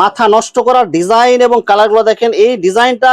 মাথা নষ্ট করার ডিজাইন এবং কালারগুলো দেখেন, এই ডিজাইনটা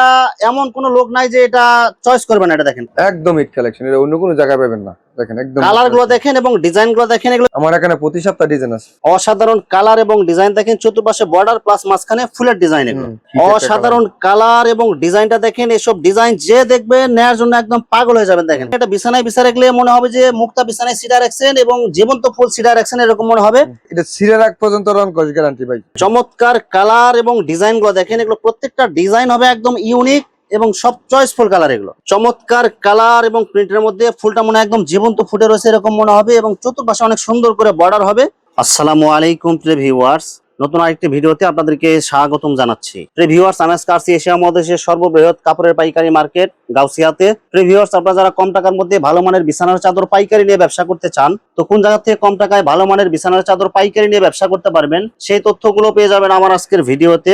এমন কোন লোক নাই যে এটা চয়েস করবেন না, এটা দেখেন। একদম ইট কালেকশন এটা অন্য কোনো জায়গায় পাবেন না। দেখেন একদম কালারগুলো দেখেন এবং ডিজাইনগুলো দেখেন এগুলো আমার এখানে প্রতি সপ্তাহ ডিজাইন আছে। অসাধারণ কালার এবং ডিজাইন দেখেন চতুর্পাশে বর্ডার প্লাস মাঝখানে ফুলের ডিজাইন এগুলো। অসাধারণ কালার এবং ডিজাইনটা দেখেন এসব ডিজাইন যে দেখবে নেয়ার জন্য একদম পাগল হয়ে যাবেন দেখেন। এটা বিছানায় বিছা রাখলে মনে হবে যে মুক্তা বিছানায় সিডা রাখছেন এবং জীবন্ত ফুল সিডা রাখছেন এরকম মনে হবে। এটা সিরিয়াল এক পর্যন্ত রং গ্যারান্টি ভাই। চমৎকার কালার এবং ডিজাইনগুলো দেখেন এগুলো প্রত্যেকটা ডিজাইন হবে একদম ইউনিক এবং সব চয়েসফুল কালার এগুলো। চমৎকার কালার এবং প্রিন্টের মধ্যে ফুলটা মনে একদম জীবন্ত ফুটে রয়েছে এরকম মনে হবে এবং চতুর্পাশে অনেক সুন্দর করে বর্ডার হবে। আসসালামু আলাইকুম প্রিয় ভিউয়ার্স নতুন আরেকটি ভিডিওতে আপনাদেরকে স্বাগতম জানাচ্ছি। প্রিয় ভিউয়ার্স আমি আজকে এশিয়া মহাদেশের সর্ববৃহৎ কাপড়ের পাইকারি মার্কেট গাউসিয়াতে। প্রিয় ভিউয়ার্স আপনারা যারা কম টাকার মধ্যে ভালো মানের বিছানার চাদর পাইকারি নিয়ে ব্যবসা করতে চান, তো কোন জায়গা থেকে কম টাকায় ভালো মানের বিছানার চাদর পাইকারি নিয়ে ব্যবসা করতে পারবেন, সেই তথ্যগুলো পেয়ে যাবেন আমার আজকের ভিডিওতে।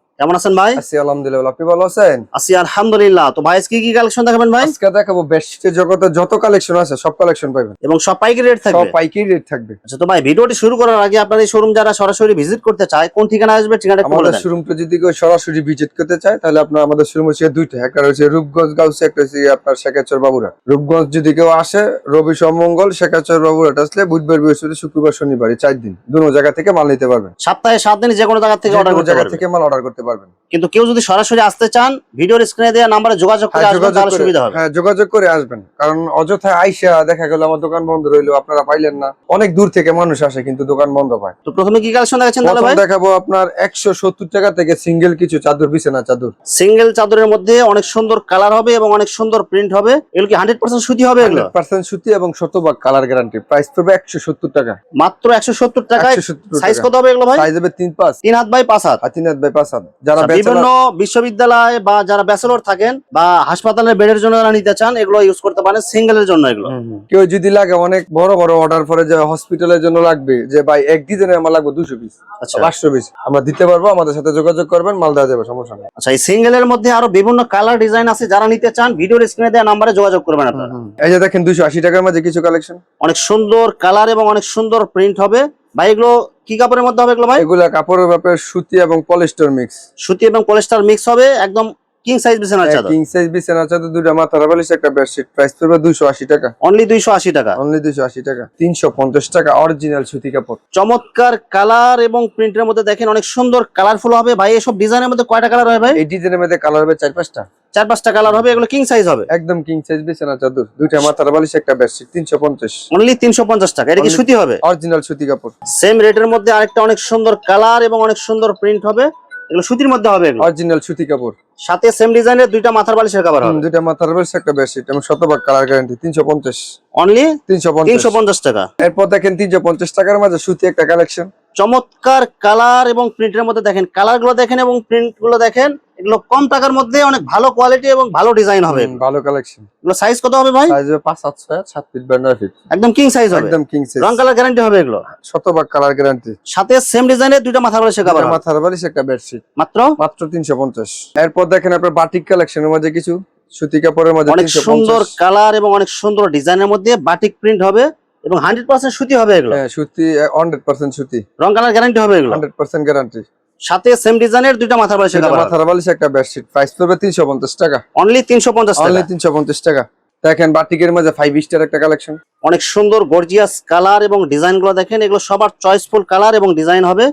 কেমন আছেন ভাই? আছি আলহামদুলিল্লাহ। আপনি ভালো আছেন? আছি আলহামদুলিল্লাহ। তো ভাই আজকে কি কি কালেকশন দেখাবেন ভাই? আজকে দেখাবো বেডশিটের জগতে যত কালেকশন আছে সব কালেকশন পাবেন এবং সব পাইকারি রেট থাকবে? সব পাইকারি রেট থাকবে। আচ্ছা তো ভাই ভিডিওটি শুরু করার আগে আপনার এই শোরুম যারা সরাসরি ভিজিট করতে চায় কোন ঠিকানা আসবে ঠিকানাটা একটু বলে আমাদের দেন। শোরুমটা যদি কেউ সরাসরি ভিজিট করতে চায় তাহলে আপনার আমাদের শোরুম হচ্ছে দুইটা। একটা হচ্ছে রূপগঞ্জ গাউসে একটা হচ্ছে আপনার শেখাচর বাবুরা রূপগঞ্জ যদি কেউ আসে রবি সোমমঙ্গল শেখাচর বাবুরাটা আসলে বুধবার বৃহস্পতি শুক্রবার শনিবার এই চার দিন। দুটো জায়গা থেকে মাল নিতে পারবেন। সপ্তাহে সাত দিন যে কোনো জায়গা থেকে অর্ডার করতে জায়গা থেকে মাল অর্ডার করতে পারবেন। কিন্তু কেউ যদি সরাসরি আসতে চান ভিডিওর স্ক্রিনে দেওয়া নাম্বারে যোগাযোগ করে হ্যাঁ, আসবেন তাহলে সুবিধা হবে। হ্যাঁ যোগাযোগ করে আসবেন। কারণ অযথা আইসা দেখা গেল আমার দোকান বন্ধ রইল আপনারা পাইলেন না। অনেক দূর থেকে মানুষ আসে কিন্তু দোকান বন্ধ পায়। তো প্রথমে কি কালেকশন দেখাচ্ছেন তাহলে ভাই? দেখাবো আপনার একশো সত্তর টাকা থেকে সিঙ্গেল কিছু চাদর বিছানা চাদর। সিঙ্গেল চাদরের মধ্যে অনেক সুন্দর কালার হবে এবং অনেক সুন্দর প্রিন্ট হবে। এগুলো কি হান্ড্রেড পার্সেন্ট সুতি হবে এগুলো? পার্সেন্ট সুতি এবং শতভাগ কালার গ্যারান্টি প্রাইস পড়বে একশো সত্তর টাকা। মাত্র একশো সত্তর টাকায় সাইজ কত হবে এগুলো ভাই? সাইজ হবে তিন পাঁচ। তিন হাত বাই পাঁচ হাত। আর তিন হাত বাই পাঁচ হাত। যারা আচ্ছা, বিভিন্ন বিশ্ববিদ্যালয় বা যারা ব্যাচেলর থাকেন বা হাসপাতালের বেডের জন্য যারা নিতে চান এগুলো ইউজ করতে পারেন সিঙ্গেলের জন্য এগুলো। কেউ যদি লাগে অনেক বড় বড় অর্ডার পরে যে হসপিটালের জন্য লাগবে যে ভাই এক ডিজাইনে আমার লাগবে দুশো পিস আচ্ছা। পাঁচশো পিস আমরা দিতে পারব আমাদের সাথে যোগাযোগ করবেন মাল দেওয়া যাবে সমস্যা নেই। আচ্ছা এই সিঙ্গেলের মধ্যে আরও বিভিন্ন কালার ডিজাইন আছে যারা নিতে চান ভিডিওর স্ক্রিনে দেওয়া নাম্বারে যোগাযোগ করবেন আপনারা। এই যে দেখেন দুশো আশি টাকার মাঝে কিছু কালেকশন অনেক সুন্দর কালার এবং অনেক সুন্দর প্রিন্ট হবে। ভাই এগুলো কি কাপড়ের মধ্যে হবে এগুলো ভাই? এগুলা কাপড়ের ব্যাপারে সুতি এবং পলিস্টার মিক্স। সুতি এবং পলিস্টার মিক্স হবে একদম কিং সাইজ বিছানার চাদর। কিং সাইজ বিছানা চাদর দুটা মাথার বালিশ একটা বেডশিট প্রাইস পড়বে দুশো আশি টাকা। অনলি দুইশো আশি টাকা। অনলি দুশো আশি টাকা। তিনশো পঞ্চাশ টাকা অরিজিনাল সুতি কাপড়। চমৎকার কালার এবং প্রিন্টের মধ্যে দেখেন অনেক সুন্দর কালারফুল হবে। ভাই এসব ডিজাইনের মধ্যে কয়টা কালার হবে ভাই? এই ডিজাইনের মধ্যে কালার হবে চার পাঁচটা। চার পাঁচটা কালার হবে এগুলো কিং সাইজ হবে? একদম কিং সাইজ বিছানা চাদর দুইটা মাথার বালিশ একটা বেডশিট তিনশো পঞ্চাশ। অনলি তিনশো পঞ্চাশ টাকা এটা কি সুতি হবে? অরিজিনাল সুতি কাপড়। সেম রেটের মধ্যে আরেকটা অনেক সুন্দর কালার এবং অনেক সুন্দর প্রিন্ট হবে। এগুলো সুতির মধ্যে হবে অরিজিনাল সুতি কাপড়। সাথে সেম ডিজাইনের দুইটা মাথার বালিশের কাভার হবে। দুইটা মাথার বালিশ একটা বেডশিট এবং শতভাগ কালার গ্যারান্টি তিনশো পঞ্চাশ। অনলি তিনশো তিনশো পঞ্চাশ পঞ্চাশ টাকা। এরপর দেখেন তিনশো পঞ্চাশ টাকার মাঝে সুতি একটা কালেকশন চমৎকার কালার এবং প্রিন্টের মধ্যে দেখেন। কালারগুলো দেখেন এবং প্রিন্টগুলো দেখেন। এগুলো কম টাকার মধ্যে অনেক ভালো কোয়ালিটি এবং ভালো ডিজাইন হবে। ভালো কালেকশন এগুলো সাইজ কত হবে ভাই? সাইজ হবে পাঁচ সাত ছয় সাত ফিট বাই নয় ফিট একদম কিং সাইজ হবে। একদম কিং সাইজ রং কালার গ্যারান্টি হবে এগুলো? শতভাগ কালার গ্যারান্টি সাথে সেম ডিজাইনের দুইটা মাথার বালিশের কাভার মাথার বালিশ একটা বেডশিট মাত্র? মাত্র তিনশো পঞ্চাশ। এরপর দেখেন আপনার বাটিক কালেকশনের মধ্যে কিছু। সুতি কাপড়ের মধ্যে অনেক সুন্দর কালার এবং অনেক সুন্দর ডিজাইনের মধ্যে বাটিক প্রিন্ট হবে এবং হান্ড্রেড পার্সেন্ট সুতি হবে এগুলো। হ্যাঁ সুতি হান্ড্রেড পার্সেন্ট সুতি। রং কালার গ্যারান্টি হবে এগুলো। হান্ড্রেড পার্সেন্ট গ্যারান্টি সাথে সেম ডিজাইনের দুইটা মাথার বালিশের কাভার মাথার বালিশ একটা বেডশিট প্রাইস পড়বে তিনশো পঞ্চাশ টাকা। অনলি তিনশো পঞ্চাশ অনলি টাকা তিনশো পঞ্চাশ টাকা। দেখেন বাটিকের মাঝে ফাইভ স্টার একটা কালেকশন অনেক সুন্দর গর্জিয়াস কালার এবং ডিজাইনগুলো দেখেন এগুলো সবার চয়েসফুল কালার এবং ডিজাইন হবে।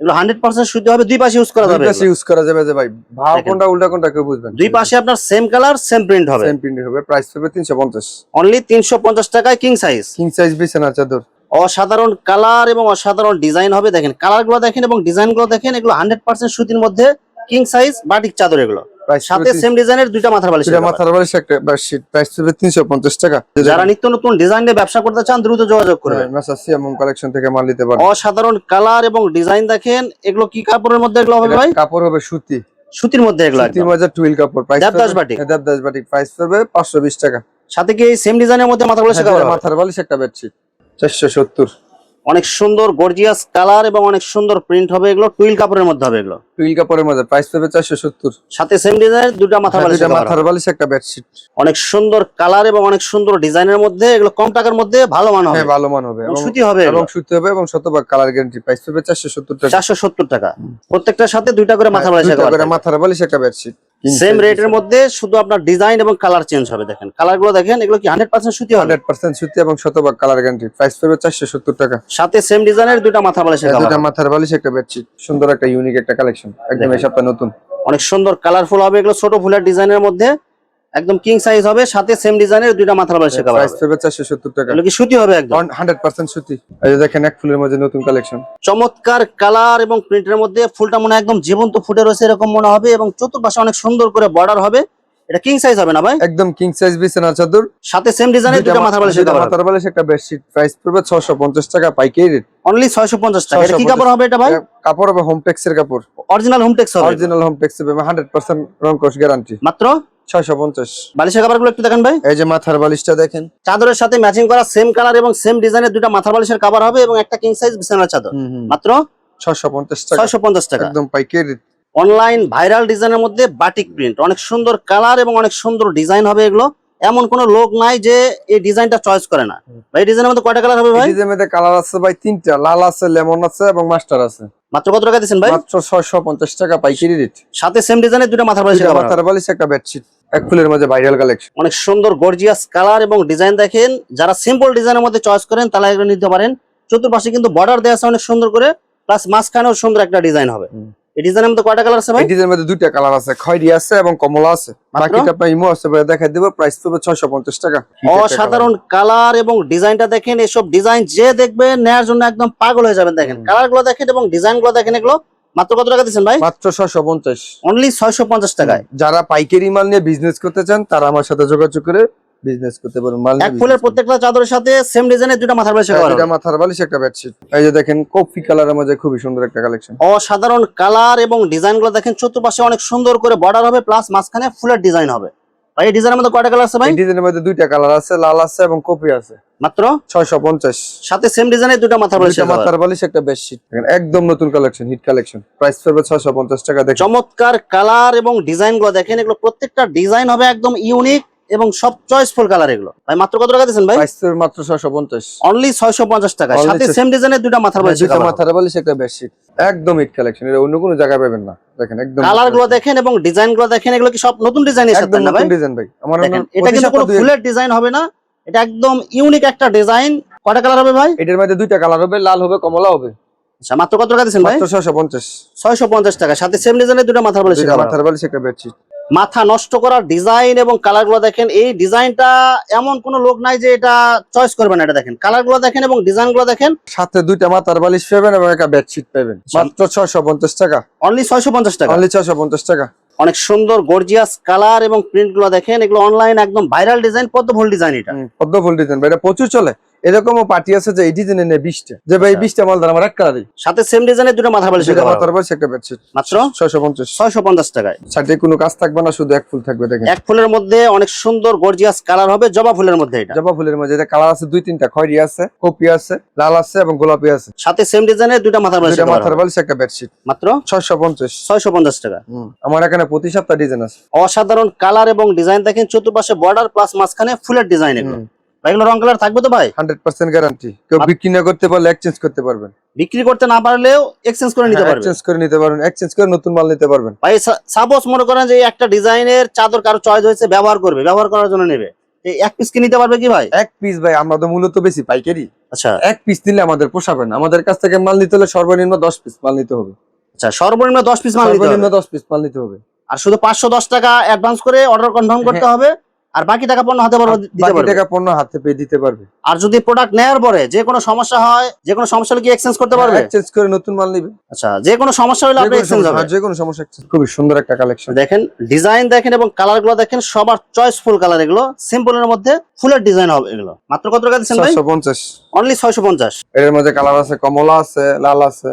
এগুলো হান্ড্রেড পার্সেন্ট শুদ্ধ হবে দুই পাশে ইউজ করা যাবে এগুলো। ইউজ করা যাবে যে ভাই ভাও কোনটা উল্টা কোনটা কেউ বুঝবেন। দুই পাশে আপনার সেম কালার সেম প্রিন্ট হবে। সেম প্রিন্ট হবে প্রাইস তিনশো পঞ্চাশ। অনলি তিনশো পঞ্চাশ টাকায় কিং সাইজ কিং সাইজ বিছানা চাদর। অসাধারণ কালার এবং অসাধারণ ডিজাইন হবে। দেখেন কালারগুলো দেখেন এবং ডিজাইনগুলো দেখেন এগুলো হান্ড্রেড পার্সেন্ট সুতির মধ্যে কিং সাইজ বাটিক চাদর এগুলো। সাথে সেম ডিজাইনের দুইটা মাথার বালিশ মাথার বালিশ একটা বেডশিট প্রাইস টাকা। যারা নিত্য নতুন ডিজাইন নিয়ে ব্যবসা করতে চান দ্রুত যোগাযোগ করবেন মেসা সিয়ামম কালেকশন থেকে মাল নিতে পারেন অসাধারণ কালার এবং ডিজাইন দেখেন এগুলো কি কাপড়ের মধ্যে এগুলো হবে ভাই? কাপড় হবে সুতি। সুতির মধ্যে এগুলো সুতির একদম। টুইল কাপড়। Price Devdas batik. Devdas batik. Price পড়বে পাঁচশো বিশ টাকা। সাথে কি সেম ডিজাইনের মধ্যে মাথার বালিশ হ্যাঁ, মাথার বালিশ একটা বেডশিট চারশো সত্তর। অনেক সুন্দর গর্জিয়াস কালার এবং অনেক সুন্দর প্রিন্ট হবে এগুলো টুইল কাপড়ের মধ্যে হবে এগুলো। টুইল কাপড়ের মধ্যে প্রাইস পাবে চারশো সত্তর। সাথে সেম ডিজাইনের দুটো মাথা বালিশ মাথার বালিশ একটা বেডশিট অনেক সুন্দর কালার এবং অনেক সুন্দর ডিজাইনের মধ্যে এগুলো কম টাকার মধ্যে ভালো মান হবে। হ্যাঁ ভালো মান হবে। সুতি হবে এবং সুতি হবে এবং শতভাগ কালার গ্যারান্টি প্রাইস পাবে চারশো সত্তর টাকা। চারশো সত্তর টাকা। প্রত্যেকটার সাথে দুইটা করে মাথা বালিশ হ্যাঁ, দুইটা করে মাথার বালিশ একটা বেডশিট সেম রেট এর মধ্যে শুধু আপনার ডিজাইন এবং কালার চেঞ্জ হবে দেখেন। কালারগুলো দেখেন এগুলো কি হান্ড্রেড পার্সেন্ট সুতি হবে? হান্ড্রেড পার্সেন্ট সুতি এবং শতভাগ কালার গ্যারান্টি প্রাইস পড়বে চারশো সত্তর টাকা। সাথে সেম ডিজাইনের দুটো মাথা বালিশ দুটা মাথার বালিশ একটা বেডশিট সুন্দর একটা ইউনিক একটা কালেকশন একদম এই সপ্তাহ নতুন। অনেক সুন্দর কালারফুল হবে এগুলো ছোট ফুলের ডিজাইনের মধ্যে। একদম কিং সাইজ হবে সাথে সেম ডিজাইনের দুইটা মাথা বালিশের কভার প্রাইস চারশো সত্তর টাকা। এগুলো কি সুতি হবে একদম? হান্ড্রেড পার্সেন্ট সুতি। এই যে দেখেন এক ফুলের মধ্যে নতুন কালেকশন চমৎকার কালার এবং প্রিন্টের মধ্যে ফুলটা মনে একদম জীবন্ত ফুটে রয়েছে এরকম মনে হবে এবং চতুর্পাশে অনেক সুন্দর করে বর্ডার হবে। এটা কিং সাইজ হবে না ভাই? একদম কিং সাইজ বিছানা চাদর। সাথে সেম ডিজাইনের দুইটা মাথা বালিশের দুইটা কভার মাথার বালিশ একটা বেডশিট প্রাইস পড়বে ছশো পঞ্চাশ টাকা পাইকারি রেট অনলি ছয়শো পঞ্চাশ টাকা। এটা কি কাপড় হবে এটা ভাই? কাপড় হবে হোম টেক্সের কাপড়। অরিজিনাল হোমটেক্স হবে। অরিজিনাল হোম টেক্স হবে হান্ড্রেড পার্সেন্ট রং কোর্স গ্যারান্টি মাত্র ছয়শো পঞ্চাশ। বালিশের একটু দেখেন ভাই। এই যে মাথার বালিশটা দেখেন। চাদরের সাথে ম্যাচিং করা সেম কালার এবং সেম ডিজাইনের দুইটা মাথা বালিশের কাভার হবে এবং একটা কিং সাইজ বিছানার চাদর। মাত্র ছশো পঞ্চাশ টাকা। ছয়শো পঞ্চাশ টাকা। একদম পাইকারি অনলাইন ভাইরাল ডিজাইনের মধ্যে বাটিক প্রিন্ট অনেক সুন্দর কালার এবং অনেক সুন্দর ডিজাইন হবে এগুলো। এমন কোনো লোক নাই যে এই ডিজাইনটা চয়েস করে না। ভাই ডিজাইনের মধ্যে কয়টা কালার হবে ভাই? ডিজাইনের মধ্যে কালার আছে ভাই তিনটা। লাল আছে লেমন আছে এবং মাস্টার আছে। মাত্র কত টাকা দিচ্ছেন ভাই? মাত্র ছয়শো পঞ্চাশ টাকা পাইকারি রেট সাথে সেম ডিজাইনের দুটো মাথার বালিশ। মাথার বালিশ একটা বেডশিট এক ফুলের মধ্যে ভাইরাল কালেকশন অনেক সুন্দর গর্জিয়াস কালার এবং ডিজাইন দেখেন। যারা সিম্পল ডিজাইনের মধ্যে চয়েস করেন তারা এগুলো নিতে পারেন। চতুর্পাশে কিন্তু বর্ডার দেওয়া আছে অনেক সুন্দর করে প্লাস মাঝখানেও সুন্দর একটা ডিজাইন হবে। এই ডিজাইনের মধ্যে কয়টা কালার আছে ভাই? ডিজাইনের মধ্যে দুইটা কালার আছে খয়েরি আছে এবং কমলা আছে। বাকিটা আপনার ইমো আছে বলে দেখাই দেবো প্রাইস পড়বে ছয়শো পঞ্চাশ টাকা। অসাধারণ কালার এবং ডিজাইনটা দেখেন এসব ডিজাইন যে দেখবে নেয়ার জন্য একদম পাগল হয়ে যাবেন দেখেন। হুম। কালারগুলো দেখেন এবং ডিজাইনগুলো দেখেন এগুলো মাত্র কত টাকা দিচ্ছেন ভাই? মাত্র ছয়শো পঞ্চাশ। অনলি ছয়শো পঞ্চাশ টাকায়। যারা পাইকারি মাল নিয়ে বিজনেস করতে চান তারা আমার সাথে যোগাযোগ করে বিজনেস করতে পারেন মাল এক ফুলের প্রত্যেকটা চাদরের সাথে সেম ডিজাইনের দুটো মাথার cover পারেন। হবে। এটা মাথার বালিশ একটা বেডশিট এই যে দেখেন কফি কালারের মধ্যে খুবই সুন্দর একটা কালেকশন অসাধারণ কালার এবং ডিজাইনগুলো দেখেন চতুর্পাশে অনেক সুন্দর করে বর্ডার হবে প্লাস মাঝখানে ফুলের ডিজাইন হবে। ভাই এই ডিজাইনের মধ্যে কয়টা কালার আছে ভাই? ডিজাইনের মধ্যে দুইটা কালার আছে লাল আছে এবং কফি আছে। মাত্র? ছয়শো পঞ্চাশ। সাথে সেম ডিজাইনের দুটো মাথার দুইটা cover। মাথার বালিশ একটা বেডশিট একদম নতুন কালেকশন হিট কালেকশন প্রাইস পড়বে ছয়শো পঞ্চাশ টাকা দেখুন। চমৎকার কালার এবং ডিজাইনগুলো দেখেন এগুলো প্রত্যেকটা ডিজাইন হবে একদম ইউনিক এবং সব চয়েসফুল কালার এগুলো। ভাই মাত্র কত টাকা দিচ্ছেন ভাই? মাত্র ছয়শো পঞ্চাশ। অনলি ছয়শো পঞ্চাশ টাকা। Only সাথে 600 সেম ডিজাইনের দুটো মাথার বালিশের দুইটা মাথার বালিশ একটা বেডশিট একদম হিট কালেকশন এটা অন্য কোনো জায়গায় পাবেন না। দেখেন একদম কালারগুলো দেখেন এবং ডিজাইনগুলো দেখেন এগুলো কি সব নতুন ডিজাইন একদম না ভাই? নতুন ডিজাইন ভাই। আমার এটা কিন্তু কোনো ফুলের ডিজাইন হবে না। এটা একদম ইউনিক একটা ডিজাইন কয়টা কালার হবে ভাই? এটার মধ্যে দুইটা কালার হবে লাল হবে কমলা হবে। আচ্ছা মাত্র কত টাকা দিচ্ছেন ভাই? মাত্র ছয়শো পঞ্চাশ। ছয়শো পঞ্চাশ টাকা। সাথে সেম ডিজাইনের দুটো মাথার হবে। মাথার বালিশ একটা বেডশিট মাথা নষ্ট করার ডিজাইন এবং কালারগুলো দেখেন এই ডিজাইনটা এমন কোন লোক নাই যে এটা চয়েস করবে না এটা দেখেন। কালারগুলো দেখেন এবং ডিজাইনগুলো দেখেন। সাথে দুইটা মাথার বালিশ পাবেন এবং একটা বেডশিট পাবেন। মাত্র ছয়শো পঞ্চাশ টাকা। অনলি ছয়শো পঞ্চাশ টাকা। অনলি ছয়শো পঞ্চাশ টাকা। অনেক সুন্দর গর্জিয়াস কালার এবং প্রিন্টগুলো দেখেন এগুলো অনলাইন একদম ভাইরাল ডিজাইন পদ্মফুল ডিজাইন এটা? পদ্মফুল ডিজাইন এটা প্রচুর চলে। এরকমও পার্টি আছে যে এই ডিজাইনে নেয় বিশটা। যে ভাই আচ্ছা। বিশটা মাল আমার এক কালারই সাথে সেম ডিজাইনের দুটো মাথা মাথার। বালিশ একটা বেডশিট মাত্র? ছয়শো পঞ্চাশ। ছয়শো পঞ্চাশ টাকায়। সাইডে কোনো কাজ থাকবে না শুধু এক ফুল থাকবে দেখেন। এক ফুলের মধ্যে অনেক সুন্দর গর্জিয়াস কালার হবে জবা ফুলের মধ্যে এটা। জবা ফুলের মধ্যে এটা কালার আছে দুই তিনটা খয়রি আছে কপি আছে লাল আছে এবং গোলাপি আছে। সাথে সেম ডিজাইনের দুটো মাথা cover মাথার। বালিশ একটা বেডশিট মাত্র? ছয়শো পঞ্চাশ। ছয়শো পঞ্চাশ টাকা। আমার এখানে প্রতি সপ্তাহ ডিজাইন আছে। অসাধারণ কালার এবং ডিজাইন দেখেন চতুর্পাশে বর্ডার প্লাস মাঝখানে ফুলের ডিজাইন এগুলো। ভাই, এগুলো রং কালার থাকবে তো ভাই? হান্ড্রেড পার্সেন্ট গ্যারান্টি কেউ। বিক্রি না করতে পারলে এক্সচেঞ্জ করতে পারবেন। বিক্রি করতে না পারলেও এক্সচেঞ্জ করে নিতে পারবে এক্সচেঞ্জ করে নিতে পারবেন এক্সচেঞ্জ করে নতুন মাল নিতে পারবেন। ভাই সাপোজ মনে করেন যে একটা ডিজাইনের চাদর কারও চয়েস হয়েছে ব্যবহার করবে ব্যবহার করার জন্য নেবে। এই এক পিস কি নিতে পারবে কি ভাই? এক পিস ভাই আমরা তো মূলত বেশি পাইকারি। আচ্ছা। এক পিস নিলে আমাদের পোষাবে না। আমাদের কাছ থেকে মাল নিতে হলে সর্বনিম্ন দশ পিস মাল নিতে হবে। আচ্ছা সর্বনিম্ন দশ পিস মাল নিতে সর্বনিম্ন হবে দশ পিস মাল নিতে হবে। আর শুধু পাঁচশো দশ টাকা অ্যাডভান্স করে অর্ডার কনফার্ম করতে হবে। আর বাকি টাকা পণ্য হাতে পারবে দিতে বাকি পারবে। টাকা পণ্য হাতে পেয়ে দিতে পারবে। আর যদি প্রোডাক্ট নেওয়ার পরে যে কোনো সমস্যা হয় যে কোনো সমস্যা হলে কি এক্সচেঞ্জ করতে পারবে? এক্সচেঞ্জ করে নতুন মাল নিবে। আচ্ছা যে কোনো সমস্যা হলে আপনি এক্সচেঞ্জ হবে হ্যাঁ, যে কোনো সমস্যা। খুবই সুন্দর একটা কালেকশন দেখেন ডিজাইন দেখেন এবং কালারগুলো দেখেন সবার চয়েসফুল কালার এগুলো। সিম্পলের মধ্যে ফুলের ডিজাইন হবে এগুলো। মাত্র কত টাকা দিচ্ছেন ভাই? ছয়শো পঞ্চাশ। অনলি ছয়শো পঞ্চাশ। এর মধ্যে কালার আছে কমলা আছে লাল আছে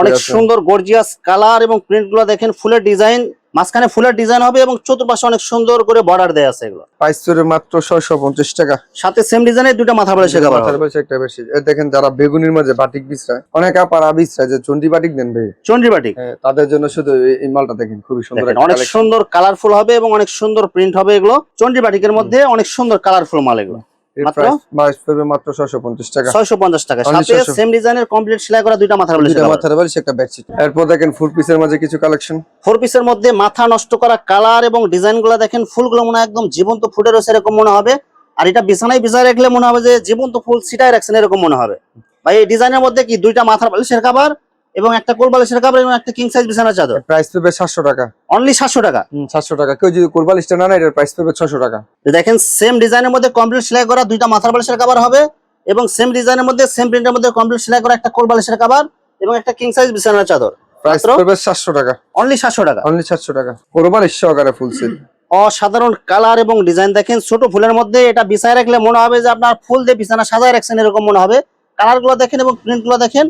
অনেক সুন্দর গর্জিয়াস কালার এবং প্রিন্টগুলো দেখেন ফুলের ডিজাইন মাঝখানে ফুলের ডিজাইন হবে এবং চতুর্পাশে অনেক সুন্দর করে বর্ডার দেয়া আছে এগুলো। প্রাইস পড়বে মাত্র ছয়শো পঞ্চাশ টাকা। সাথে সেম ডিজাইনের দুটো মাথা কভার মাথার হবে বেশি একটা বেশি। এ দেখেন যারা বেগুনির মাঝে বাটিক বিছরায় অনেক আপারা বিছরায় যে চন্ডি বাটিক দেন ভাই। চন্ডি বাটিক হ্যাঁ, তাদের জন্য শুধু এই- এই মালটা দেখেন খুবই সুন্দর অনেক সুন্দর কালারফুল হবে এবং অনেক সুন্দর প্রিন্ট হবে এগুলো। চন্ডি বাটিকের মধ্যে অনেক সুন্দর কালারফুল মাল এগুলো। মাত্র? price- price পড়বে মাত্র ছয়শো পঞ্চাশ টাকা। ছয়শো পঞ্চাশ টাকা। সাথে সেম ডিজাইনের কমপ্লিট সেলাই করা দুইটা মাথা বালিশের দুইটা মাথার বালিশ একটা বেডশিট এরপর দেখেন ফুল পিসের মাঝে কিছু কালেকশন ফোর পিসের মধ্যে মাথা নষ্ট করা কালার এবং ডিজাইনগুলো দেখেন ফুলগুলো মনে একদম জীবন্ত ফুটে রয়েছে এরকম মনে হবে। আর এটা বিছানায় বিছায় রাখলে মনে হবে যে জীবন্ত ফুল সিটাই রাখছেন এরকম মনে হবে। ভাই এই ডিজাইনের মধ্যে কি দুইটা মাথার বালিশের কাবার এবং একটা কোল বালিশের কাবার এবং একটা কিং সাইজ বিছানার চাদর। প্রাইস পড়বে সাতশো টাকা। অনলি সাতশো টাকা। সাতশো টাকা। কেউ যদি কোরবালিশটা না নেয় এটার প্রাইস পড়বে ছশো টাকা। দেখেন সেম ডিজাইনের মধ্যে কমপ্লিট সেলাই করা দুইটা মাথার বালিশের কাবার হবে এবং সেম ডিজাইনের মধ্যে সেম প্রিন্টের মধ্যে কমপ্লিট সেলাই করা একটা কোল বালিশের কাবার এবং একটা কিং সাইজ বিছানার চাদর। প্রাইস? পড়বে সাতশো টাকা। অনলি সাতশো টাকা। অনলি সাতশো টাকা। কোরবালিশ সহকারে ফুল সেট অসাধারণ কালার এবং ডিজাইন দেখেন ছোট ফুলের মধ্যে এটা বিছায় রাখলে মনে হবে যে আপনার ফুল দিয়ে বিছানা সাজায় রাখছেন এরকম মনে হবে। কালারগুলো দেখেন এবং প্রিন্টগুলো দেখেন।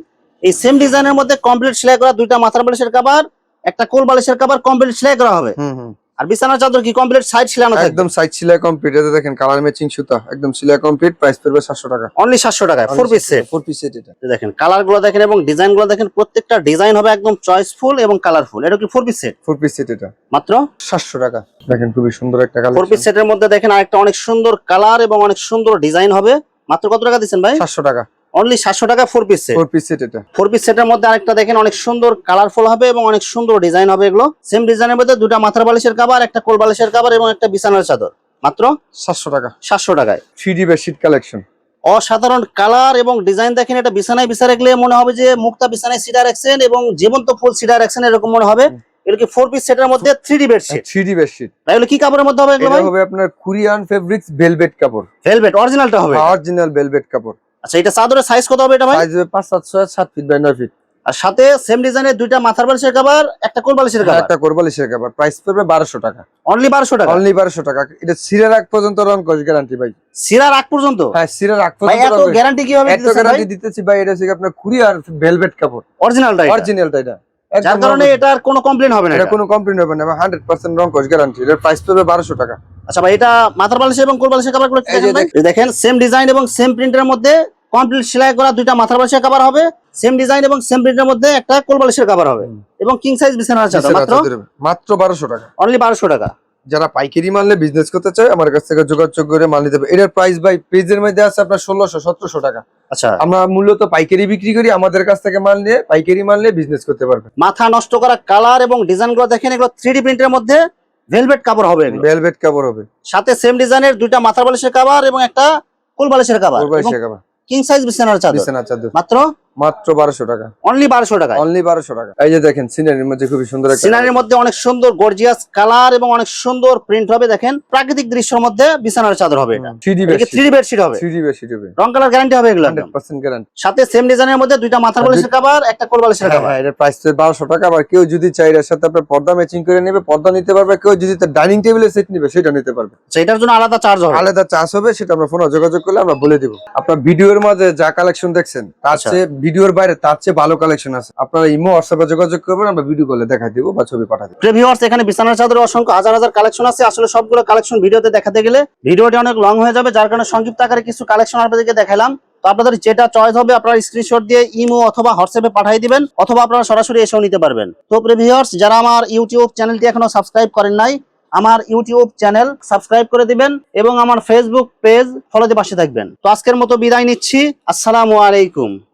এই সেম ডিজাইনের মধ্যে কমপ্লিট সেলাই করা দুইটা মাথার বালিশের কাবার একটা কোল বালিশের কাবার কমপ্লিট সেলাই করা হবে। আর বিছানার চাদর কি কমপ্লিট সাইড সেলানো একদম সাইড সিলাই কমপ্লিট এতে দেখেন কালার ম্যাচিং সুতা একদম সিলাই কমপ্লিট প্রাইস পড়বে সাতশো টাকা। অনলি সাতশো টাকা four piece set four piece set এটা। দেখেন কালারগুলো দেখেন এবং ডিজাইনগুলো দেখেন প্রত্যেকটা ডিজাইন হবে একদম চয়েসফুল এবং কালারফুল এটা কি four piece set four piece set এটা। মাত্র? সাতশো টাকা। দেখেন খুবই সুন্দর একটা কালার ফোর পিস সেটের মধ্যে দেখেন আরেকটা অনেক সুন্দর কালার এবং অনেক সুন্দর ডিজাইন হবে। মাত্র কত টাকা দিচ্ছেন ভাই? সাতশো টাকা। অনলি সাতশো টাকা four piece set four piece set এটা। ফোর পিস সেটের মধ্যে আরেকটা দেখেন অনেক সুন্দর কালারফুল হবে এবং অনেক সুন্দর ডিজাইন হবে এগুলো। সেম ডিজাইনের মধ্যে দুটা মাথার বালিশের কাবার একটা কোল বালিশের কাবার এবং একটা বিছানার চাদর। মাত্র সাতশো টাকা। সাতশো টাকায়। থ্রি ডি বেডশিট কালেকশন অসাধারণ কালার এবং ডিজাইন দেখেন এটা বিছানায় বিছা রাখলে মনে হবে যে মুক্তা বিছানায় সিটা রাখছেন এবং জীবন্ত ফুল সিটা রাখছেন এরকম মনে হবে। এটা কি ফোর পিস সেটের মধ্যে three D bedsheet three D bedsheet এগুলো কি কাপড়ের মধ্যে হবে এগুলো হবে আপনার কোরিয়ান ফেব্রিক্স ভেলভেট কাপড়। ভেলভেট অরিজিনালটা হবে। অরিজিনাল ভেলভেট কাপড়। আচ্ছা এটা চাদরের সাইজ কত হবে এটা ভাই? সাইজ হবে পাঁচ সাত ছয় সাত ফিট বাই নয় ফিট আর সাথে সেম ডিজাইনের দুইটা মাথার বালিশের কাবার একটা কোল বালিশের কাবার একটা কোরবালিশের কাপড় প্রাইস পড়বে বারোশো টাকা। অনলি বারোশো টাকা? অনলি বারোশো টাকা। এটা সিরের আগ পর্যন্ত রং কস গ্যারান্টি ভাই। সিরার আগ পর্যন্ত? হ্যাঁ সিরের আগ ভাই এত গ্যারান্টি কীভাবে এত গ্যারান্টি দিতেছি ভাই এটা হচ্ছে আপনার কুরিয়ার ভেলভেট কাপড়। অরিজিনালটা অরিজিনালটা এটা? যার কারণে। এটার কোনো কমপ্লেন হবে না এটা এটা। কোনো কমপ্লেন হবে না হান্ড্রেড পার্সেন্ট রং কস গ্যারান্টি এটার প্রাইস পড়বে বারোশো টাকা। আচ্ছা ভাই এটা মাথার বালিশ এবং কোল বালিশের কাভারগুলো কি দেখেন সেম ডিজাইন এবং সেম প্রিন্টের মধ্যে কমপ্লিট সেলাই করা দুইটা মাথার বালিশের কভার হবে সেম ডিজাইন এবং সেম প্রিন্টের মধ্যে একটা কোল বালিশের কভার হবে এবং কিং সাইজ বিছানার চাদর মাত্র মাত্র বারোশো টাকা। অনলি বারোশো টাকা। যারা পাইকারি মানলে বিজনেস করতে চায় আমার কাছ থেকে যোগাযোগ করে মাল নিতে এটার প্রাইস ভাই পেজের মধ্যে আছে আপনার ষোলোশো সতেরোশো টাকা। আচ্ছা। আমরা মূলত পাইকারি বিক্রি করি আমাদের কাছ থেকে মাল নিয়ে পাইকারি মাল নিয়ে বিজনেস করতে পারবে। মাথা নষ্ট করা কালার এবং ডিজাইনগুলো দেখেন এগুলো থ্রি প্রিন্টের মধ্যে ভেলভেট কাপড় হবে ভেলভেট কাপড় হবে। সাথে সেম ডিজাইনের দুইটা মাথার বালিশের কভার এবং একটা কোল বালিশের কভার কোরবালিশের কাপড় কিং সাইজ বিছানার চাদর। বিছানা চাদর। মাত্র মাত্র বারোশো টাকা। অনলি বারোশো টাকা অনলি বারোশো টাকা। এই যে দেখেন সিনারির মধ্যে খুবই সুন্দর সিনারির মধ্যে অনেক সুন্দর গর্জিয়াস কালার এবং অনেক সুন্দর প্রিন্ট হবে দেখেন। প্রাকৃতিক দৃশ্যের মধ্যে বিছানার চাদর হবে থ্রি বেডশিট হবে? থ্রি বেডশিট হবে। রং কালার গ্যারান্টি হবে এগুলো পার্সেন্ট গ্যারান্টি সাথে সেম ডিজাইনের মধ্যে দুইটা মাথার বালিশের কাভার একটা কোল বালিশের কাভার হ্যাঁ এটার প্রাইস বারোশো টাকা আবার কেউ যদি চাই এর সাথে আপনার পর্দা ম্যাচিং করে নেবে পর্দা নিতে পারবে কেউ যদি তার ডাইনিং টেবিলের সেট নিবে সেটা নিতে পারবে। সেটার জন্য আলাদা চার্জ হবে। আলাদা চার্জ হবে সেটা আমরা ফোনে যোগাযোগ করলে আমরা বলে দিব। আপনার ভিডিওর মাঝে যা কালেকশন দেখছেন তার আচ্ছা। চেয়ে ভিডিওর বাইরে তার চেয়ে ভালো কালেকশন আছে। আপনারা ইমো হোয়াটসঅ্যাপে যোগাযোগ করবেন, আমরা ভিডিও কলে দেখাই দিব বা ছবি পাঠাই দিব। প্রিভিউয়ার্স এখানে বিছানার চাদরের অসংখ্য হাজার হাজার কালেকশন আছে। আসলে সবগুলো কালেকশন ভিডিওতে দেখাতে গেলে ভিডিওটি অনেক লং হয়ে যাবে, যার কারণে সংক্ষিপ্ত আকারে কিছু কালেকশন আপনাদেরকে দেখালাম তো আপনাদের যেটা চয়েস হবে, আপনারা স্ক্রিনশট দিয়ে ইমো অথবা হোয়াটসঅ্যাপে পাঠিয়ে দিবেন, অথবা আপনারা সরাসরি এসেও নিতে পারবেন। তো প্রিভিউয়ার্স যারা আমার ইউটিউব চ্যানেলটি এখনও সাবস্ক্রাইব করেন নাই, আমার ইউটিউব চ্যানেল সাবস্ক্রাইব করে দিবেন এবং আমার ফেসবুক পেজ ফলোতে পাশে থাকবেন। তো আজকের মতো বিদায় নিচ্ছি। আসসালামু আলাইকুম।